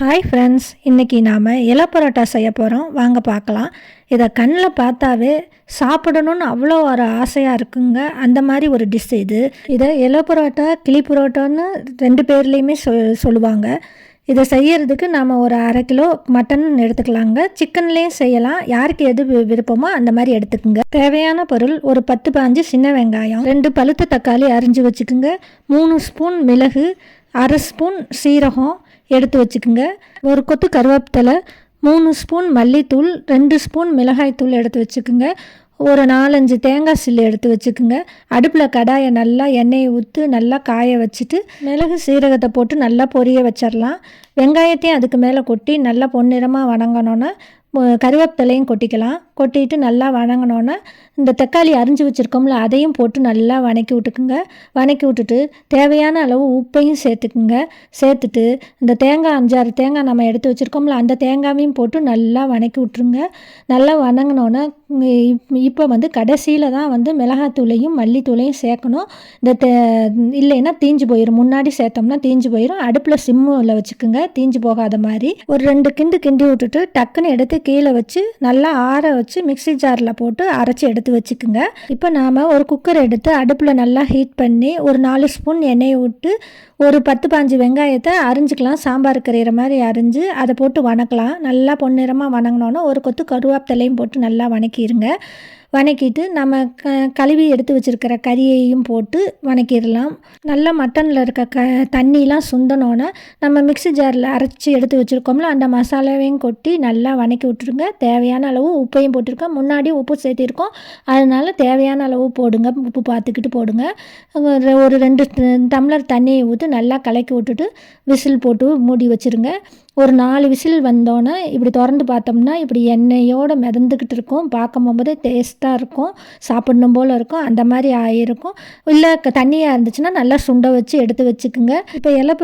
Hi friends இன்றைக்கி நாம் இலை பரோட்டா செய்ய போகிறோம் வாங்க பார்க்கலாம். இதை கண்ணில் பார்த்தாவே சாப்பிடணும்னு அவ்வளோ ஒரு ஆசையாக இருக்குங்க. அந்த மாதிரி ஒரு டிஷ் இது. இதை இலை பரோட்டா கிளி பரோட்டான்னு ரெண்டு பேர்லேயுமே சொ சொல்லுவாங்க. இதை செய்யறதுக்கு நாம் ஒரு அரை கிலோ மட்டன் எடுத்துக்கலாங்க. சிக்கன்லேயும் செய்யலாம். யாருக்கு எது வி- விருப்பமோ அந்த மாதிரி எடுத்துக்கோங்க. தேவையான பொருள் ஒரு பத்து பாஞ்சு சின்ன வெங்காயம் ரெண்டு பழுத்த தக்காளி அரிஞ்சு வச்சுக்கோங்க. மூணு ஸ்பூன் மிளகு அரை ஸ்பூன் சீரகம் எடுத்து வச்சுக்கோங்க. ஒரு கொத்து கருவேப்பிலை மூணு ஸ்பூன் மல்லித்தூள் ரெண்டு ஸ்பூன் மிளகாய்த்தூள் எடுத்து வச்சுக்கோங்க. ஒரு நாலஞ்சு தேங்காய் சில்லு எடுத்து வச்சுக்கோங்க. அடுப்பில் கடாயை நல்லா எண்ணெயை ஊற்றி நல்லா காய வச்சுட்டு மிளகு சீரகத்தை போட்டு நல்லா பொரிய வச்சிடலாம் வெங்காயத்தையும் அதுக்கு மேலே கொட்டி நல்லா பொன்னிறமாக வணங்கினோன்னே கருவேப்பிலையும் கொட்டிக்கலாம். கொட்டிட்டு நல்லா வணங்கினோன்னே இந்த தக்காளி அரிஞ்சு வச்சுருக்கோம்ல அதையும் போட்டு நல்லா வணக்கி விட்டுக்குங்க. வணக்கி விட்டுட்டு தேவையான அளவு உப்பையும் சேர்த்துக்குங்க. சேர்த்துட்டு இந்த தேங்காய் அஞ்சாறு தேங்காய் நம்ம எடுத்து வச்சுருக்கோம்ல அந்த தேங்காயையும் போட்டு நல்லா வணக்கி விட்ருங்க நல்லா வணங்கினோன்னே இப்போ வந்து கடைசியில் தான் வந்து மிளகாத்தூளையும் மல்லித்தூளையும் சேர்க்கணும். இந்த தே இல்லைன்னா தீஞ்சு போயிடும் முன்னாடி சேர்த்தோம்னா தீஞ்சு போயிடும் அடுப்பில் சிம்மில் வச்சுக்கோங்க. தீஞ்சு போகாத மாதிரி. ஒரு ரெண்டு கிண்டு கிண்டி விட்டுட்டு டக்குன்னு எடுத்து கீழே வச்சு நல்லா ஆற வச்சு மிக்ஸி ஜாரில் போட்டு அரைச்சி எடுத்து வச்சுக்குங்க. இப்போ நாம் ஒரு குக்கர் எடுத்து அடுப்பில் நல்லா ஹீட் பண்ணி ஒரு நாலு ஸ்பூன் எண்ணெயை விட்டு ஒரு பத்து பாஞ்சு வெங்காயத்தை அரிஞ்சுக்கலாம். சாம்பார் கரையிற மாதிரி அரிஞ்சு அதை போட்டு வணக்கலாம். நல்லா பொன்னிறமாக வணங்கினோன்னா ஒரு கொத்து கருவேப்பிலையும் போட்டு நல்லா வணக்கிடுங்க வணக்கிட்டு நம்ம க கழுவி எடுத்து வச்சுருக்கிற கறியையும் போட்டு வணக்கிடலாம். நல்லா மட்டனில் இருக்க க தண்ணிலாம் சுந்தனோன்னே நம்ம மிக்ஸி ஜாரில் அரைச்சி எடுத்து வச்சுருக்கோம்ல அந்த மசாலாவையும் கொட்டி நல்லா வணக்கி விட்டுருங்க. தேவையான அளவு உப்பையும் போட்டிருக்கோம். முன்னாடி உப்பு சேர்த்திருக்கோம். அதனால தேவையான அளவு போடுங்க. உப்பு பார்த்துக்கிட்டு போடுங்க. ஒரு ரெண்டு டம்ளர் தண்ணியை ஊற்றி நல்லா கலக்கி விட்டுட்டு விசில் போட்டு மூடி வச்சுருங்க. ஒரு நாலு விசில் வந்தோன்னே இப்படி திறந்து பார்த்தோம்னா இப்படி எண்ணெயோடு மிதந்துக்கிட்டு இருக்கும். பார்க்கும் போதே டேஸ்ட்டாக இருக்கும் சாப்பிடணும் போல் இருக்கும் அந்த மாதிரி ஆகிருக்கும் இல்லை தண்ணியாக இருந்துச்சுன்னா நல்லா சுண்ட வச்சு எடுத்து வச்சுக்குங்க. இப்போ இலை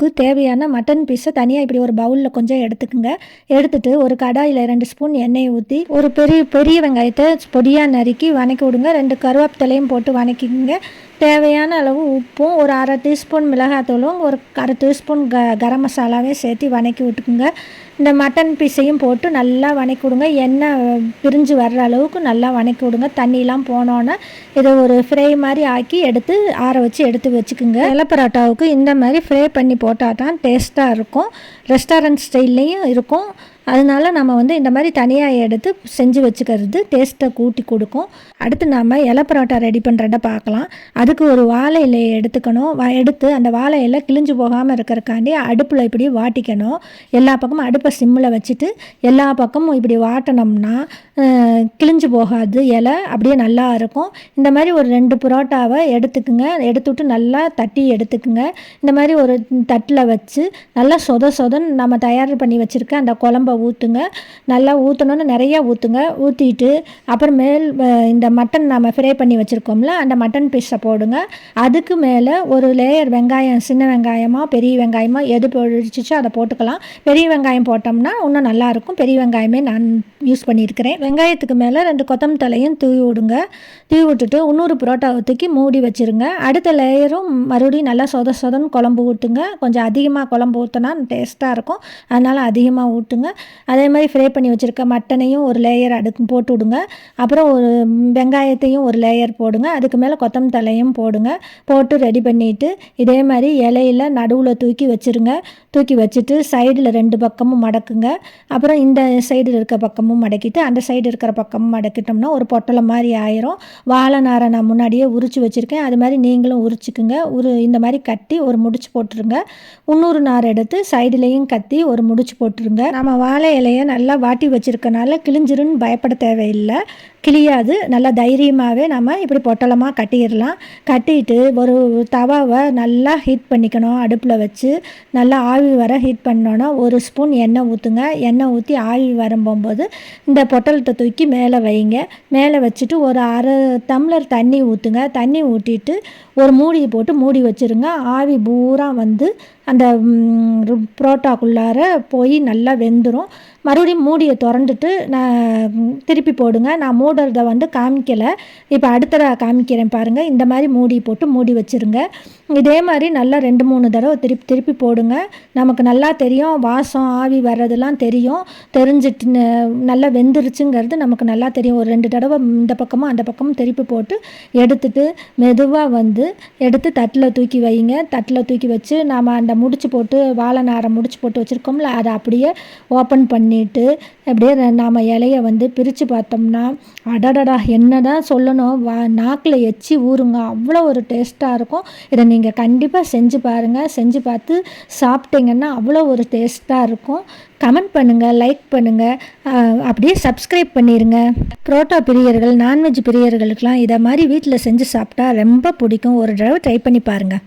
புரோட்டாவுக்கு தேவையான மட்டன் பீஸை தனியாக இப்படி ஒரு பவுலில் கொஞ்சம் எடுத்துக்கோங்க. எடுத்துட்டு ஒரு கடாயில் ரெண்டு ஸ்பூன் எண்ணெயை ஊற்றி ஒரு பெரிய பெரிய வெங்காயத்தை பொடியாக நறுக்கி வணக்கி விடுங்க. ரெண்டு கருவேப்பிலையும் போட்டு வணக்கிக்குங்க. தேவையான அளவு உப்பும் ஒரு அரை டீஸ்பூன் மிளகாத்தூளும் ஒரு அரை டீஸ்பூன் க கரம் மசாலாவையும் சேர்த்து வணக்கி விட்டுக்குங்க. இந்த மட்டன் பீஸையும் போட்டு நல்லா வணக்கி விடுங்க. எண்ணெய் பிரிஞ்சு வர்ற அளவுக்கு நல்லா வணக்கி விடுங்க. தண்ணியெலாம் போனோன்னே இதை ஒரு ஃப்ரை மாதிரி ஆக்கி எடுத்து ஆற வச்சு எடுத்து வச்சுக்குங்க. இலை பரோட்டாவுக்கு இந்த மாதிரி ஃப்ரை பண்ணி போட்டால் தான் டேஸ்ட்டாக இருக்கும். ரெஸ்டாரண்ட் ஸ்டைல்லையும் இருக்கும். அதனால நம்ம வந்து இந்த மாதிரி தனியாக எடுத்து செஞ்சு வச்சுக்கிறது டேஸ்ட்டை கூட்டி கொடுக்கும். அடுத்து நம்ம இலை பரோட்டா ரெடி பண்ணுறத பார்க்கலாம். அதுக்கு ஒரு வாழை இலையை எடுத்துக்கணும். வ எடுத்து அந்த வாழை இலை கிழிஞ்சு போகாமல் இருக்கிறக்காண்டி அடுப்பில் இப்படி வாட்டிக்கணும். எல்லா பக்கமும் அடுப்பை சிம்மில் வச்சுட்டு எல்லா பக்கமும் இப்படி வாட்டினோம்னா கிழிஞ்சு போகாது. இலை அப்படியே நல்லா இருக்கும். இந்த மாதிரி ஒரு ரெண்டு புரோட்டாவை எடுத்துக்குங்க. எடுத்துவிட்டு நல்லா தட்டி எடுத்துக்குங்க. இந்த மாதிரி ஒரு தட்டில் வச்சு நல்லா சொத சொதன்னு நம்ம தயார் பண்ணி வச்சுருக்க அந்த குழம்ப ஊற்றுங்க நல்லா ஊற்றணுன்னு நிறையா ஊற்றுங்க ஊற்றிட்டு அப்புறம் மேல் இந்த மட்டன் நம்ம ஃப்ரை பண்ணி வச்சுருக்கோம்ல அந்த மட்டன் பீஸை போடுங்க. அதுக்கு மேலே ஒரு லேயர் வெங்காயம் சின்ன வெங்காயமாக பெரிய வெங்காயமாக எது பொழிச்சிச்சோ அதை போட்டுக்கலாம். பெரிய வெங்காயம் போட்டோம்னா இன்னும் நல்லாயிருக்கும் பெரிய வெங்காயமே நான் யூஸ் பண்ணியிருக்கிறேன். வெங்காயத்துக்கு மேலே ரெண்டு கொத்தமல்லி தலையும் தூவி விடுங்க. தூவி விட்டுட்டு இன்னொரு புரோட்டாவை தூக்கி மூடி வச்சுருங்க. அடுத்த லேயரும் மறுபடியும் நல்லா சொத சொதன்னு குழம்பு ஊற்றுங்க கொஞ்சம் அதிகமாக குழம்பு ஊற்றினா டேஸ்ட்டாக இருக்கும். அதனால் அதிகமாக ஊற்றுங்க அதே மாதிரி ஃப்ரை பண்ணி வச்சுருக்க மட்டனையும் ஒரு லேயர் அடுக்கு போட்டு விடுங்க. அப்புறம் ஒரு வெங்காயத்தையும் ஒரு லேயர் போடுங்க. அதுக்கு மேலே கொத்தம் தலையும் போடுங்க. போட்டு ரெடி பண்ணிவிட்டு இதே மாதிரி இலையில நடுவில் தூக்கி வச்சுருங்க. தூக்கி வச்சுட்டு சைடில் ரெண்டு பக்கமும் மடக்குங்க. அப்புறம் இந்த சைடில் இருக்க பக்கமும் மடக்கிட்டு அந்த சைடு இருக்கிற பக்கமும் மடக்கிட்டோம்னா ஒரு பொட்டலை மாதிரி ஆயிரும். வாழை நாரை நான் முன்னாடியே உரிச்சு வச்சுருக்கேன். அது மாதிரி நீங்களும் உரிச்சுக்குங்க. ஒரு இந்த மாதிரி கட்டி ஒரு முடிச்சு போட்டுருங்க. இன்னொரு நார் எடுத்து சைடுலேயும் கத்தி ஒரு முடிச்சு போட்டுருங்க. நம்ம வாழை இலையை நல்லா வாட்டி வச்சுருக்கனால கிழிஞ்சிருன்னு பயப்பட தேவையில்லை. கிளியாது நல்லா தைரியமாகவே நம்ம இப்படி பொட்டலமாக கட்டிடலாம். கட்டிட்டு ஒரு தவாவை நல்லா ஹீட் பண்ணிக்கணும் அடுப்பில் வச்சு. நல்லா ஆவி வர ஹீட் பண்ணோன்னா ஒரு ஸ்பூன் எண்ணெய் ஊற்றுங்க எண்ணெய் ஊற்றி ஆவி வரும்போது இந்த பொட்டலத்தை தூக்கி மேலே வைங்க. மேலே வச்சுட்டு ஒரு அரை டம்ளர் தண்ணி ஊற்றுங்க தண்ணி ஊற்றிட்டு ஒரு மூடியை போட்டு மூடி வச்சுருங்க. ஆவி பூரா வந்து அந்த புரோட்டாக்குள்ளார போய் நல்லா வெந்துடும் மறுபடியும் மூடியை திறந்துட்டு நான் திருப்பி போடுங்க. நான் மூடுறத வந்து காமிக்கலை. இப்போ அடுத்த காமிக்கிறேன் பாருங்கள் இந்த மாதிரி மூடி போட்டு மூடி வச்சுருங்க. இதே மாதிரி நல்லா ரெண்டு மூணு தடவை திருப்பி திருப்பி போடுங்க. நமக்கு நல்லா தெரியும். வாசம் ஆவி வர்றதெல்லாம் தெரியும். தெரிஞ்சிட்டு நல்லா வெந்துருச்சுங்கிறது நமக்கு நல்லா தெரியும். ஒரு ரெண்டு தடவை இந்த பக்கமும் அந்த பக்கமும் திருப்பி போட்டு எடுத்துட்டு மெதுவாக வந்து எடுத்து தட்டில் தூக்கி வைங்க. தட்டில் தூக்கி வச்சு நாம் அந்த முடிச்சு போட்டு வாழை நாரை முடிச்சு போட்டு வச்சுருக்கோம்ல அதை அப்படியே ஓப்பன் பண்ணி பண்ணிவிட்டு அப்படியே நாம் இலைய வந்து பிரித்து பார்த்தோம்னா அடடடா என்னதான் சொல்லணும் வா நாக்கில் எச்சி ஊறுங்க அவ்வளோ ஒரு டேஸ்ட்டாக இருக்கும். இதை நீங்கள் கண்டிப்பாக செஞ்சு பாருங்கள் செஞ்சு பார்த்து சாப்பிட்டீங்கன்னா அவ்வளோ ஒரு டேஸ்ட்டாக இருக்கும். கமெண்ட் பண்ணுங்கள் லைக் பண்ணுங்கள் அப்படியே சப்ஸ்கிரைப் பண்ணிடுங்க புரோட்டா பிரியர்கள் நான்வெஜ் பிரியர்களுக்கெலாம் இதை மாதிரி வீட்டில் செஞ்சு சாப்பிட்டா ரொம்ப பிடிக்கும். ஒரு தடவை ட்ரை பண்ணி பாருங்கள்